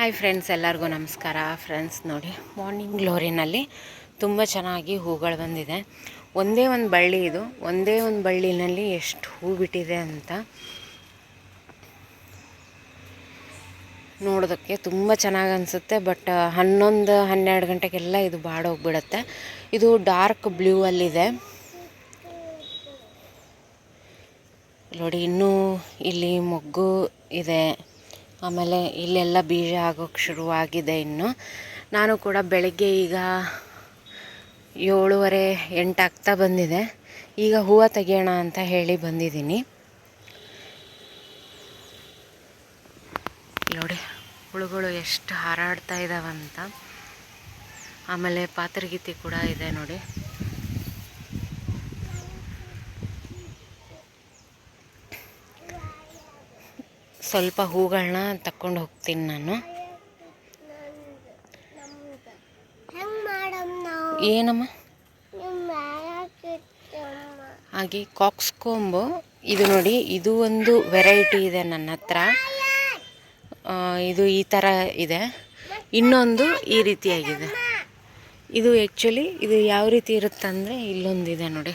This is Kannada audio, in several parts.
ಹಾಯ್ ಫ್ರೆಂಡ್ಸ್ ಎಲ್ಲರಿಗೂ ನಮಸ್ಕಾರ. ಫ್ರೆಂಡ್ಸ್ ನೋಡಿ ಮಾರ್ನಿಂಗ್ ಗ್ಲೋರಿನಲ್ಲಿ ತುಂಬ ಚೆನ್ನಾಗಿ ಹೂಗಳು ಬಂದಿದೆ. ಒಂದೇ ಒಂದು ಬಳ್ಳಿ ಇದು. ಒಂದೇ ಒಂದು ಬಳ್ಳಿನಲ್ಲಿ ಎಷ್ಟು ಹೂ ಬಿಟ್ಟಿದೆ ಅಂತ ನೋಡೋದಕ್ಕೆ ತುಂಬ ಚೆನ್ನಾಗಿ ಅನಿಸುತ್ತೆ. ಬಟ್ ಹನ್ನೊಂದು, ಹನ್ನೆರಡು ಗಂಟೆಗೆಲ್ಲ ಇದು ಬಾಡೋಗ್ಬಿಡುತ್ತೆ. ಇದು ಡಾರ್ಕ್ ಬ್ಲೂ ಅಲ್ಲಿದೆ. ನೋಡಿ, ಇನ್ನೂ ಇಲ್ಲಿ ಮೊಗ್ಗು ಇದೆ. ಆಮೇಲೆ ಇಲ್ಲೆಲ್ಲ ಬೀಜ ಆಗೋಕ್ಕೆ ಶುರುವಾಗಿದೆ ಇನ್ನು. ನಾನು ಕೂಡ ಬೆಳಗ್ಗೆ ಈಗ ಏಳುವರೆ ಎಂಟಾಗ್ತಾ ಬಂದಿದೆ. ಈಗ ಹೂವು ತೆಗೆಯೋಣ ಅಂತ ಹೇಳಿ ಬಂದಿದ್ದೀನಿ. ನೋಡಿ, ಹುಳುಗಳು ಎಷ್ಟು ಹಾರಾಡ್ತಾ ಇದ್ದಾವಂತ ಆಮೇಲೆ ಪಾತ್ರಗೀತಿ ಕೂಡ ಇದೆ ನೋಡಿ. ಸ್ವಲ್ಪ ಹೂಗಳನ್ನ ತಕ್ಕೊಂಡು ಹೋಗ್ತೀನಿ ನಾನು. ಏನಮ್ಮ? ಹಾಗೆ ಕಾಕ್ಸ್ಕೊಂಬು. ಇದು ನೋಡಿ, ಇದು ಒಂದು ವೆರೈಟಿ ಇದೆ ನನ್ನ ಹತ್ರ. ಇದು ಈ ಥರ ಇದೆ. ಇನ್ನೊಂದು ಈ ರೀತಿಯಾಗಿದೆ. ಇದು ಆ್ಯಕ್ಚುಲಿ ಇದು ಯಾವ ರೀತಿ ಇರುತ್ತಂದರೆ ಇಲ್ಲೊಂದಿದೆ ನೋಡಿ.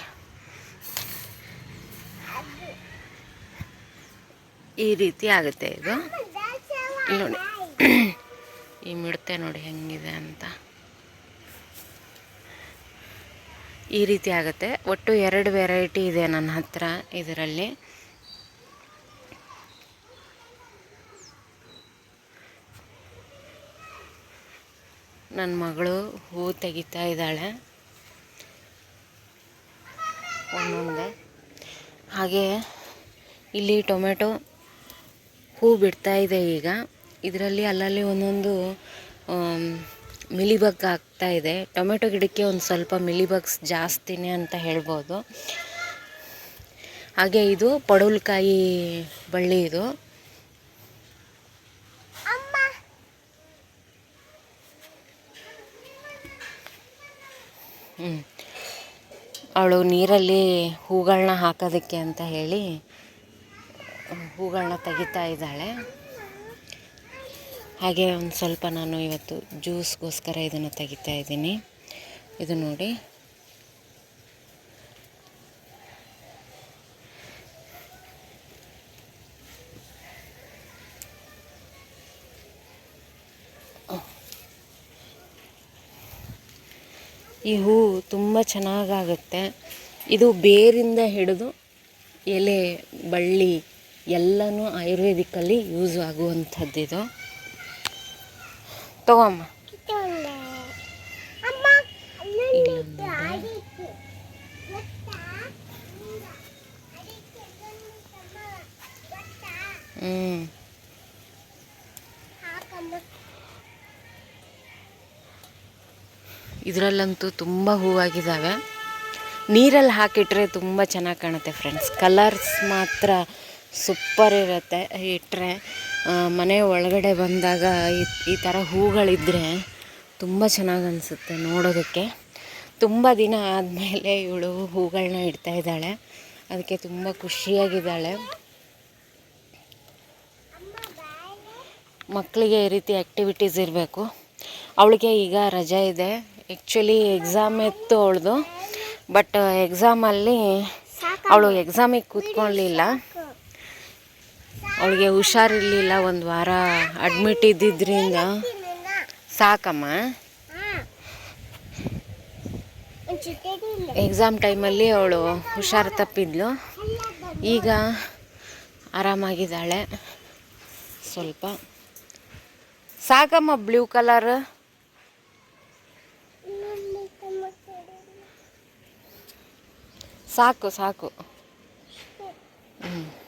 ಈ ರೀತಿ ಆಗುತ್ತೆ ಇದು. ನೋಡಿ. ಈ ಮಿಡತೆ ನೋಡಿ ಹೆಂಗಿದೆ ಅಂತ. ಈ ರೀತಿ ಆಗುತ್ತೆ. ಒಟ್ಟು ಎರಡು ವೆರೈಟಿ ಇದೆ ನನ್ನ ಹತ್ರ ಇದರಲ್ಲಿ. ನನ್ನ ಮಗಳು ಹೂ ತೆಗಿತಾ ಇದ್ದಾಳೆ. ಒಂದೊಂದೇ. ಹಾಗೆ ಇಲ್ಲಿ ಟೊಮೆಟೊ ಹೂ ಬಿಡ್ತಾ ಇದೆ ಈಗ. ಇದರಲ್ಲಿ ಅಲ್ಲಲ್ಲಿ ಒಂದೊಂದು ಮಿಲಿಬಗ್ ಆಗ್ತಾ ಇದೆ. ಟೊಮೆಟೊ ಗಿಡಕ್ಕೆ ಒಂದು ಸ್ವಲ್ಪ ಮಿಲಿಬಗ್ಸ್ ಜಾಸ್ತಿನೇ ಅಂತ ಹೇಳ್ಬೋದು. ಹಾಗೆ ಇದು ಪಡವಲಕಾಯಿ ಬಳ್ಳಿ ಇದು. ಹ್ಞೂ ಅವಳು ನೀರಲ್ಲಿ ಹೂಗಳನ್ನ ಹಾಕೋದಕ್ಕೆ ಅಂತ ಹೇಳಿ ಹೂಗಳನ್ನ ತೆಗಿತಾ ಇದ್ದಾಳೆ. ಹಾಗೆ ಒಂದು ಸ್ವಲ್ಪ ನಾನು ಇವತ್ತು ಜ್ಯೂಸ್ಗೋಸ್ಕರ ಇದನ್ನು ತೆಗಿತಾ ಇದ್ದೀನಿ. ಇದು ನೋಡಿ. ಈ ಹೂ ತುಂಬ ಚೆನ್ನಾಗಾಗುತ್ತೆ. ಇದು ಬೇರಿಂದ ಹಿಡಿದು ಎಲೆ, ಬಳ್ಳಿ ಎಲ್ಲನೂ ಆಯುರ್ವೇದಿಕ್ಕಲ್ಲಿ ಯೂಸ್ ಆಗುವಂಥದ್ದಿದು. ತಗೊಮ್ಮ. ಹ್ಞೂ ಇದರಲ್ಲಂತೂ ತುಂಬ ಹೂವಾಗಿದ್ದಾವೆ ನೀರಲ್ಲಿ ಹಾಕಿಟ್ರೆ ತುಂಬ ಚೆನ್ನಾಗಿ ಕಾಣುತ್ತೆ ಫ್ರೆಂಡ್ಸ್ ಕಲರ್ಸ್ ಮಾತ್ರ ಸೂಪರ್ ಇರುತ್ತೆ ಇಟ್ಟರೆ. ಮನೆ ಒಳಗಡೆ ಬಂದಾಗ ಈ ಈ ಥರ ಹೂಗಳಿದ್ದರೆ ತುಂಬ ಚೆನ್ನಾಗಿ ಅನಿಸುತ್ತೆ ನೋಡೋದಕ್ಕೆ. ತುಂಬ ದಿನ ಆದಮೇಲೆ ಇವಳು ಹೂಗಳನ್ನ ಇಡ್ತಾ ಇದ್ದಾಳೆ. ಅದಕ್ಕೆ ತುಂಬ ಖುಷಿಯಾಗಿದ್ದಾಳೆ. ಮಕ್ಕಳಿಗೆ ಈ ರೀತಿ ಆ್ಯಕ್ಟಿವಿಟೀಸ್ ಇರಬೇಕು. ಅವಳಿಗೆ ಈಗ ರಜೆ ಇದೆ. ಆ್ಯಕ್ಚುಲಿ ಎಕ್ಸಾಮ್ ಇತ್ತು ಅವಳದು. ಬಟ್ ಎಕ್ಸಾಮಲ್ಲಿ ಅವಳು ಎಕ್ಸಾಮಿಗೆ ಕೂತ್ಕೊಳ್ಳಲಿಲ್ಲ ಅವಳಿಗೆ ಹುಷಾರಿರಲಿಲ್ಲ, ಒಂದು ವಾರ ಅಡ್ಮಿಟ್ ಇದ್ದಿದ್ದರಿಂದ ಸಾಕಮ್ಮ? ಎಕ್ಸಾಮ್ ಟೈಮಲ್ಲಿ ಅವಳು ಹುಷಾರು ತಪ್ಪಿದ್ಲು. ಈಗ ಆರಾಮಾಗಿದ್ದಾಳೆ. ಸ್ವಲ್ಪ. ಸಾಕಮ್ಮ ಬ್ಲೂ ಕಲರ್ ಸಾಕು ಸಾಕು. ಹ್ಞೂ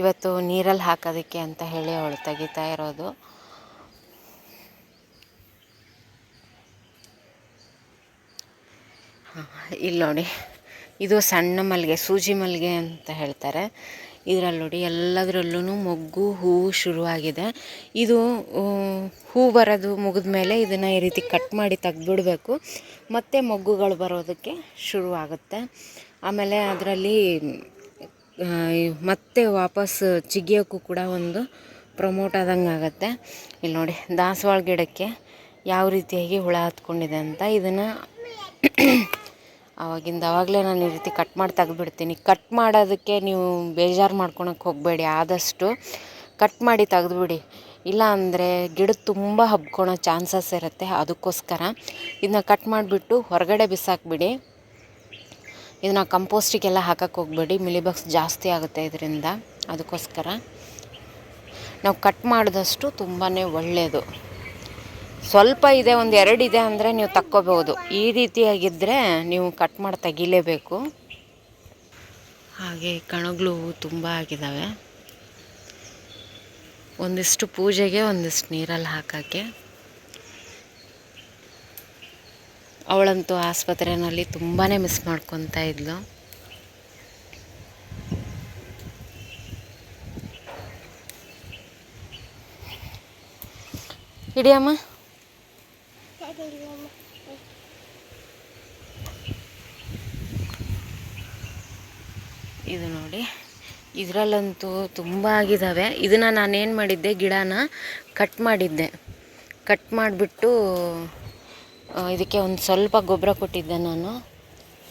ಇವತ್ತು ನೀರಲ್ಲಿ ಹಾಕೋದಕ್ಕೆ ಅಂತ ಹೇಳಿ ಅವಳು ತೆಗಿತಾ ಇರೋದು. ಇಲ್ಲಿ ನೋಡಿ, ಇದು ಸಣ್ಣ ಮಲ್ಲಿಗೆ, ಸೂಜಿ ಮಲ್ಲಿಗೆ ಅಂತ ಹೇಳ್ತಾರೆ. ಇದರಲ್ಲಿ ನೋಡಿ ಎಲ್ಲದರಲ್ಲೂ ಮೊಗ್ಗು, ಹೂವು ಶುರುವಾಗಿದೆ. ಇದು ಹೂ ಬರೋದು ಮುಗಿದ ಮೇಲೆ ಇದನ್ನು ಈ ರೀತಿ ಕಟ್ ಮಾಡಿ ತೆಗ್ದುಬಿಡಬೇಕು. ಮತ್ತು ಮೊಗ್ಗುಗಳು ಬರೋದಕ್ಕೆ ಶುರುವಾಗುತ್ತೆ. ಆಮೇಲೆ ಅದರಲ್ಲಿ ಮತ್ತೆ ವಾಪಸ್ ಚಿಗಿಯೋಕ್ಕೂ ಕೂಡ ಒಂದು ಪ್ರಮೋಟ್ ಆದಂಗೆ ಆಗುತ್ತೆ. ಇಲ್ಲಿ ನೋಡಿ, ದಾಸವಾಳ ಗಿಡಕ್ಕೆ ಯಾವ ರೀತಿಯಾಗಿ ಹುಳ ಹತ್ಕೊಂಡಿದೆ ಅಂತ ಇದನ್ನು ಆವಾಗಿಂದ ಆವಾಗಲೇ ನಾನು ಈ ರೀತಿ ಕಟ್ ಮಾಡಿ ತೆಗೆದುಬಿಡ್ತೀನಿ. ಕಟ್ ಮಾಡೋದಕ್ಕೆ ನೀವು ಬೇಜಾರು ಮಾಡ್ಕೊಳಕ್ಕೆ ಹೋಗಬೇಡಿ, ಆದಷ್ಟು ಕಟ್ ಮಾಡಿ ತೆಗೆದುಬಿಡಿ. ಇಲ್ಲ ಅಂದರೆ ಗಿಡ ತುಂಬ ಹಬ್ಕೊಳೋ ಚಾನ್ಸಸ್ ಇರುತ್ತೆ, ಅದಕ್ಕೋಸ್ಕರ. ಇದನ್ನ ಕಟ್ ಮಾಡಿಬಿಟ್ಟು ಹೊರಗಡೆ ಬಿಸಾಕ್ಬಿಡಿ. ಇದನ್ನ ಕಂಪೋಸ್ಟಿಗೆಲ್ಲ ಹಾಕಕ್ಕೆ ಹೋಗಬೇಡಿ ಮಿಲಿಬಗ್ಸ್ ಜಾಸ್ತಿ ಆಗುತ್ತೆ ಇದರಿಂದ. ಅದಕ್ಕೋಸ್ಕರ ನಾವು ಕಟ್ ಮಾಡಿದಷ್ಟು ತುಂಬಾ ಒಳ್ಳೆಯದು. ಸ್ವಲ್ಪ ಇದೆ, ಒಂದು ಎರಡು ಇದೆ ಅಂದರೆ ನೀವು ತಕ್ಕೋಬೋದು ಈ ರೀತಿಯಾಗಿದ್ದರೆ ನೀವು ಕಟ್ ಮಾಡಿ ತೆಗಿಲೇಬೇಕು. ಹಾಗೆ ಕಣಗಳು ತುಂಬ ಆಗಿದ್ದಾವೆ ಒಂದಿಷ್ಟು ಪೂಜೆಗೆ, ಒಂದಿಷ್ಟು ನೀರಲ್ಲಿ ಹಾಕೋಕ್ಕೆ. ಅವಳಂತೂ ಆಸ್ಪತ್ರೆಯಲ್ಲಿ ತುಂಬಾ ಮಿಸ್ ಮಾಡ್ಕೊತಾ ಇದ್ಲು. ಇಡಿಯಮ್ಮ ಇದು ನೋಡಿ, ಇದರಲ್ಲಂತೂ ತುಂಬ ಆಗಿದ್ದಾವೆ ಇದನ್ನು ನಾನೇನು ಮಾಡಿದ್ದೆ, ಗಿಡನ ಕಟ್ ಮಾಡಿದ್ದೆ. ಕಟ್ ಮಾಡಿಬಿಟ್ಟು ಇದಕ್ಕೆ ಒಂದು ಸ್ವಲ್ಪ ಗೊಬ್ಬರ ಕೊಟ್ಟಿದ್ದೆ ನಾನು.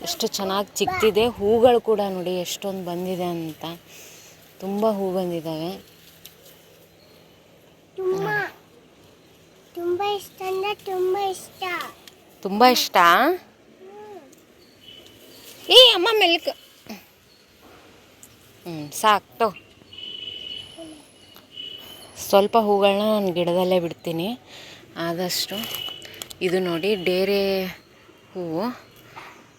ಎಷ್ಟು ಚೆನ್ನಾಗಿ ಚಿಕ್ತಿದೆ ಹೂಗಳು ಕೂಡ ನೋಡಿ ಎಷ್ಟೊಂದು ಬಂದಿದೆ ಅಂತ. ತುಂಬ ಹೂ ಬಂದಿದ್ದಾವೆ ತುಂಬ ಇಷ್ಟ ಅಂದ್ರೆ ತುಂಬ ಇಷ್ಟ. ತುಂಬ ಇಷ್ಟ? ಏ ಅಮ್ಮ ಮೆಲ್ಕ. ಹ್ಞೂ ಸಾಕ್ತು ಸ್ವಲ್ಪ ಹೂಗಳನ್ನ ನಾನು ಗಿಡದಲ್ಲೇ ಬಿಡ್ತೀನಿ. ಆದಷ್ಟು. ಇದು ನೋಡಿ ಡೇರೆ ಹೂವು.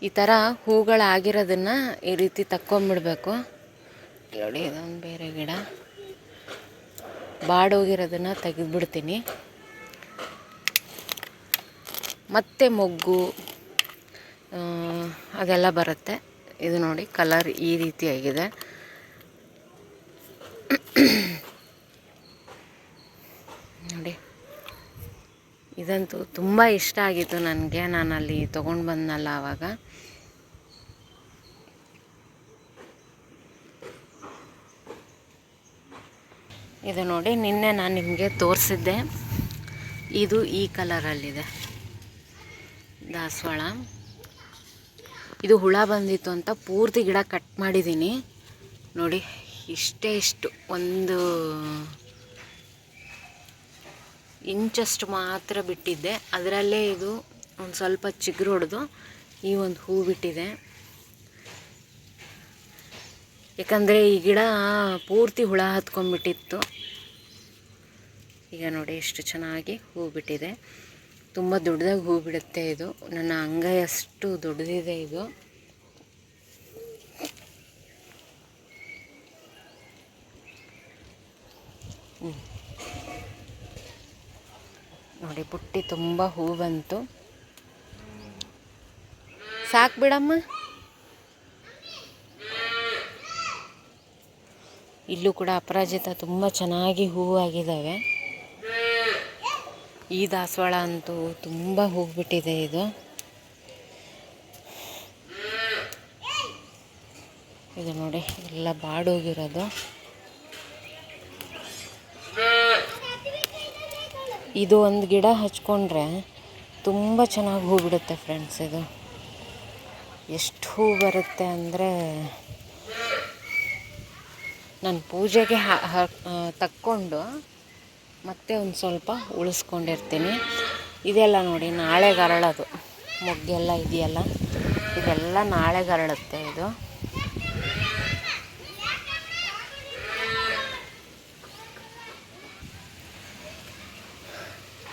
ಈ ಥರ ಹೂಗಳಾಗಿರೋದನ್ನು ಈ ರೀತಿ ತಕ್ಕೊಂಬಿಡ್ಬೇಕು. ನೋಡಿ, ಇದೊಂದು ಬೇರೆ ಗಿಡ. ಬಾಡೋಗಿರೋದನ್ನು ತೆಗೆದುಬಿಡ್ತೀನಿ. ಮತ್ತೆ ಮೊಗ್ಗು ಅದೆಲ್ಲ ಬರುತ್ತೆ. ಇದು ನೋಡಿ ಕಲರ್ ಈ ರೀತಿಯಾಗಿದೆ ನೋಡಿ ಇದಂತೂ ತುಂಬ ಇಷ್ಟ ಆಗಿತ್ತು ನನಗೆ. ನಾನು ಅಲ್ಲಿ ತೊಗೊಂಡು ಬಂದನಲ್ಲ ಆವಾಗ ಇದು ನೋಡಿ, ನಿನ್ನೆ ನಾನು ನಿಮಗೆ ತೋರಿಸಿದ್ದೆ. ಇದು ಈ ಕಲರಲ್ಲಿದೆ. ದಾಸವಾಳ. ಇದು ಹುಳ ಬಂದಿತ್ತು ಅಂತ ಪೂರ್ತಿ ಗಿಡ ಕಟ್ ಮಾಡಿದ್ದೀನಿ ನೋಡಿ, ಇಷ್ಟೇ ಇಷ್ಟು. ಒಂದು ಇಂಚಷ್ಟು ಮಾತ್ರ ಬಿಟ್ಟಿದ್ದೆ. ಅದರಲ್ಲೇ ಇದು ಒಂದು ಸ್ವಲ್ಪ ಚಿಗುರು ಹೊಡೆದು ಈ ಒಂದು ಹೂ ಬಿಟ್ಟಿದೆ. ಯಾಕಂದರೆ ಈ ಗಿಡ ಪೂರ್ತಿ ಹುಳ ಹತ್ಕೊಂಡ್ಬಿಟ್ಟಿತ್ತು. ಈಗ ನೋಡಿ ಎಷ್ಟು ಚೆನ್ನಾಗಿ ಹೂ ಬಿಟ್ಟಿದೆ. ತುಂಬ ದೊಡ್ಡದಾಗಿ ಹೂ ಬಿಡುತ್ತೆ ಇದು. ನನ್ನ ಅಂಗೈ ಅಷ್ಟು ದೊಡ್ಡದಿದೆ ಇದು. ಹ್ಮ್. ನೋಡಿ ಬುಟ್ಟಿ ತುಂಬ ಹೂ ಬಂತು. ಸಾಕು ಬಿಡಮ್ಮ. ಇಲ್ಲೂ ಕೂಡ ಅಪರಾಜಿತ ತುಂಬ ಚೆನ್ನಾಗಿ ಹೂವಾಗಿದ್ದಾವೆ ಈ ದಾಸವಾಳ ಅಂತೂ ತುಂಬ ಹೋಗ್ಬಿಟ್ಟಿದೆ ಇದು. ಇದು ನೋಡಿ, ಎಲ್ಲ ಬಾಡೋಗಿರೋದು. ಇದು ಒಂದು ಗಿಡ ಹಚ್ಕೊಂಡ್ರೆ ತುಂಬ ಚೆನ್ನಾಗಿ ಹೂ ಬಿಡುತ್ತೆ ಫ್ರೆಂಡ್ಸ್ ಇದು. ಎಷ್ಟು ಹೂ ಬರುತ್ತೆ ಅಂದರೆ ನಾನು ಪೂಜೆಗೆ ತಕ್ಕೊಂಡು ಮತ್ತೆ ಒಂದು ಸ್ವಲ್ಪ ಉಳಿಸ್ಕೊಂಡಿರ್ತೀನಿ. ಇದೆಲ್ಲ ನೋಡಿ ನಾಳೆಗೆ ಅರಳೋದು ಮೊಗ್ಗೆಲ್ಲ ಇದೆಯಲ್ಲ? ಇದೆಲ್ಲ ನಾಳೆಗೆ ಅರಳುತ್ತೆ ಇದು.